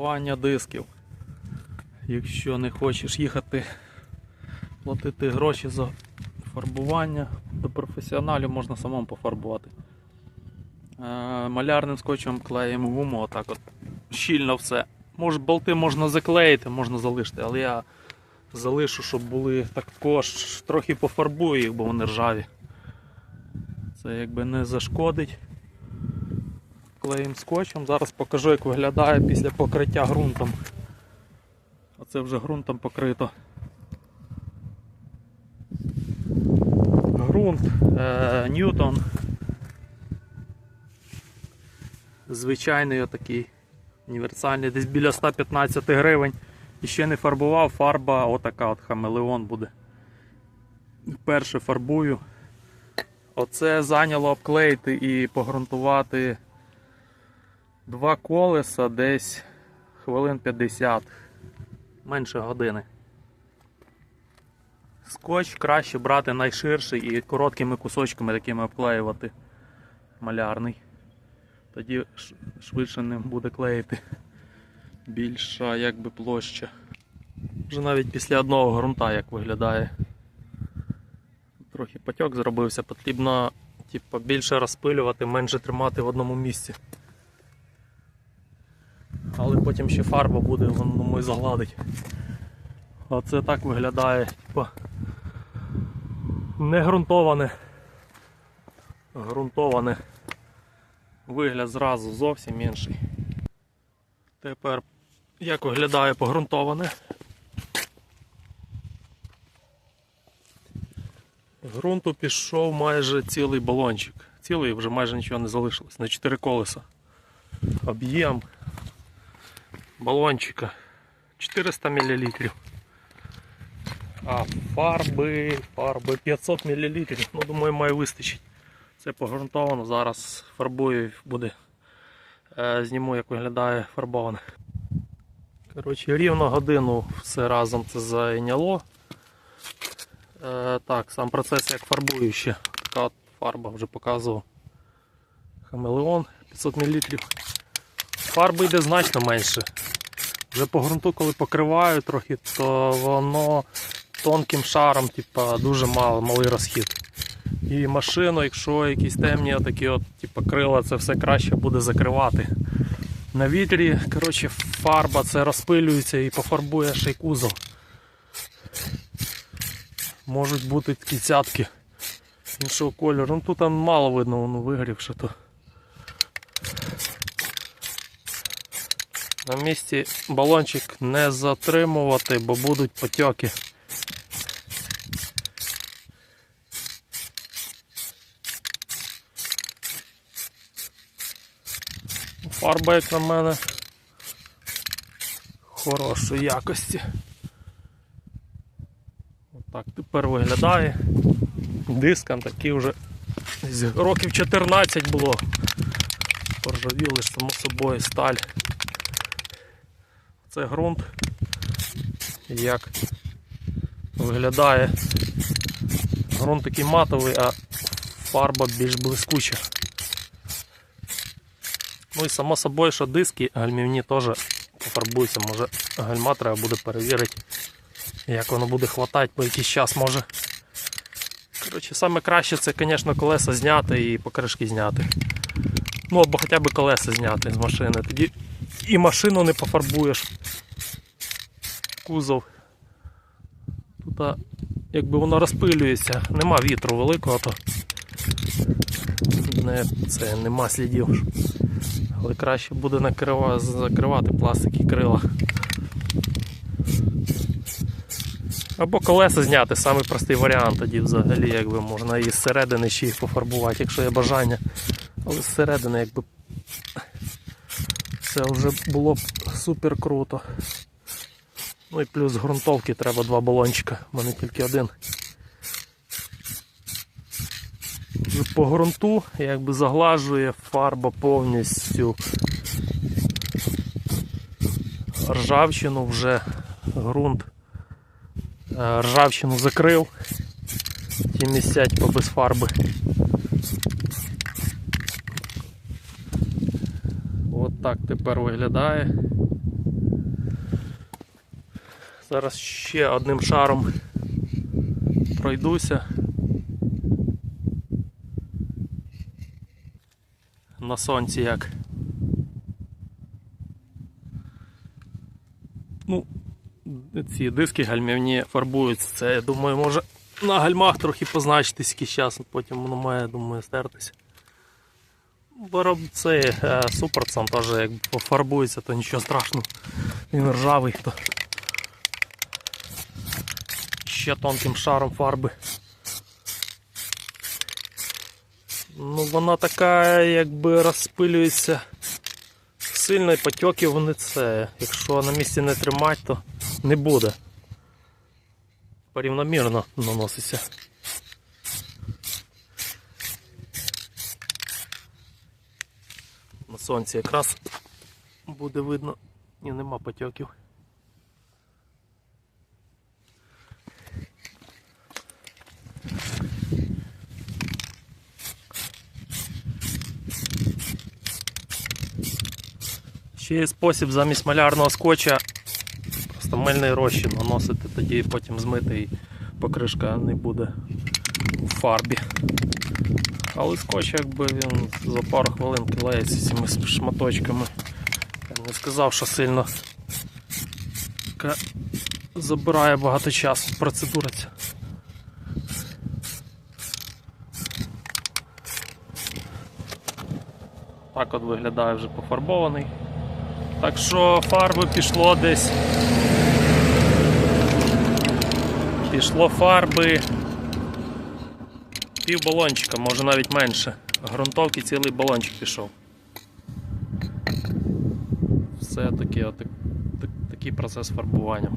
Фарбування дисків. Якщо не хочеш їхати платити гроші за фарбування, до професіоналів можна самому пофарбувати. Е, Малярним скотчем клеїмо гуму, отак от щільно все. Може, болти можна заклеїти, можна залишити, але я залишу, щоб були також трохи пофарбую їх, бо вони ржаві. Це якби не зашкодить. Клеїмо скотчем. Зараз покажу, як виглядає після покриття ґрунтом. Оце вже ґрунтом покрито. Ґрунт е, Ньютон. Звичайний отакий універсальний, десь біля 115 гривень. І ще не фарбував, фарба отака от хамелеон буде. Перше фарбую. Оце зайняло обклеїти і погрунтувати два колеса десь хвилин 50, менше години. Скотч краще брати найширший і короткими кусочками такими обклеювати малярний. Тоді швидше ним буде клеїти більша якби площа. Вже навіть після одного ґрунта як виглядає. Трохи потік зробився, потрібно типу, більше розпилювати, менше тримати в одному місці. Але потім ще фарба буде, воно думаю, загладить. Оце так виглядає, типу, не ґрунтоване. Грунтоване. Вигляд зразу зовсім інший. Тепер як виглядає погрунтоване. Грунту пішов майже цілий балончик. Цілий вже майже нічого не залишилось. На 4 колеса. Об'єм балончика 400 мл. А фарби, фарби 500 мл. Ну, думаю, має вистачить. Це погрунтовано. Зараз фарбую буде. Е, зніму, як виглядає фарбоване. Коротше, рівно годину все разом це зайняло. Е, так, сам процес як фарбую ще. Така от фарба вже показував. Хамелеон 500 мл. Фарби йде значно менше. Вже по ґрунту, коли покриваю трохи, то воно тонким шаром, типа, дуже мало, малий розхід. І машину, якщо якісь темні такі от, типа, крила, це все краще буде закривати. На вітрі, коротше, фарба це розпилюється і пофарбує ще й кузов. Можуть бути такі цятки іншого кольору. Ну тут там мало видно, воно вигрівше то. Місці балончик не затримувати, бо будуть потьоки. Фарба, як на мене, хорошої якості. Отак тепер виглядає. Дискам такі вже років 14 було. Поржавіли само собою сталь. Це ґрунт. Як виглядає. Ґрунт такий матовий, а фарба більш блискуча. Ну і само собою, що диски гальмівні теж пофарбуються. Може гальма треба буде перевірити, як воно буде хватати по якийсь час може. Коротше, саме краще це, звісно, колеса зняти і покришки зняти. Ну або хоча б колеса зняти з машини. Тоді і машину не пофарбуєш. Кузов. Тут якби воно розпилюється, нема вітру великого, то не, це, нема слідів. Але краще буде накрива, закривати пластики крила. Або колеса зняти, самий простий варіант тоді взагалі, якби можна і зсередини ще їх пофарбувати, якщо є бажання. Але зсередини якби це вже було б супер круто. Ну і плюс ґрунтовки треба два балончика, в мене тільки один. По ґрунту якби заглажує фарба повністю ржавчину вже ґрунт е, ржавчину закрив. Ті місця типу, без фарби. От так тепер виглядає. Зараз ще одним шаром пройдуся. На сонці як. Ну, ці диски гальмівні фарбуються. Це, я думаю, може на гальмах трохи позначитись якийсь час, потім воно має, думаю, стертися. Бо це е, супер сам теж як пофарбується, то нічого страшного. Він ржавий, то ще тонким шаром фарби. Ну, вона така, якби розпилюється сильно і потьоки вони це. Якщо на місці не тримати, то не буде. Порівномірно наноситься. На сонці якраз буде видно і нема потьоків. Ще є спосіб замість малярного скотча просто мильний розчин наносити, тоді потім змити і покришка не буде у фарбі. Але скотч якби він за пару хвилин клеїться цими шматочками. Я не сказав, що сильно забирає багато часу процедура ця. Так от виглядає вже пофарбований. Так що фарби пішло десь. Пішло фарби пів балончика, може навіть менше. Грунтовки цілий балончик пішов. Все таки, от, так- такий процес фарбування.